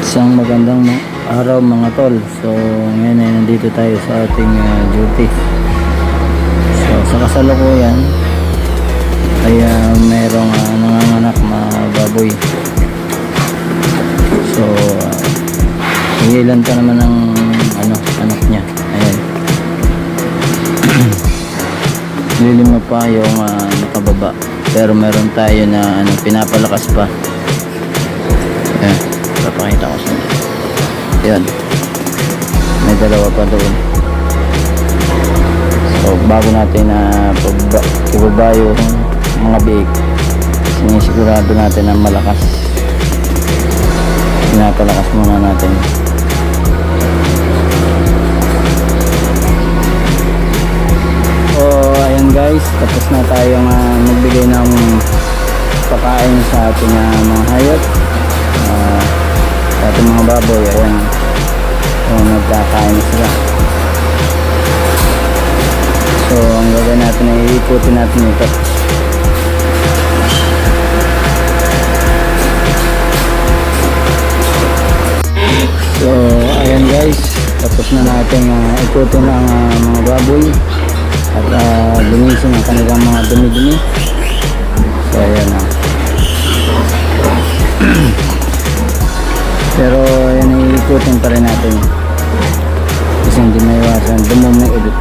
Isang magandang ma- araw mga tol. So ngayon ay nandito tayo sa ating ah, duty. So sa kasalukuyan ay ah, merong uh, nanganganak na baboy. So uh, ilan pa naman ang ano, anak niya. Ayan. Lilima pa yung ah, nakababa. Pero meron tayo na ano, pinapalakas pa. Ayan. Papakita ko sa. Yan. May dalawa pa doon. So, bago natin na pababa, ibaba yung mga biik, sinisigurado natin na malakas. Pinapalakas muna natin. So, ayan guys, tapos na tayong uh, magbigay ng pakain sa ating ah, mga hayop. Ah, sa ating mga baboy, ayan. So, nagkakain na sila. So, ang gagawin natin ay iikutin natin ito. So, ayan guys. Tapos na natin uh, ikutin ang ah, mga baboy at uh, linisin ang kanilang mga dumi-dumi. So, ayan na. isin pa rin natin. Kasi hindi may iwasan dumum na ulit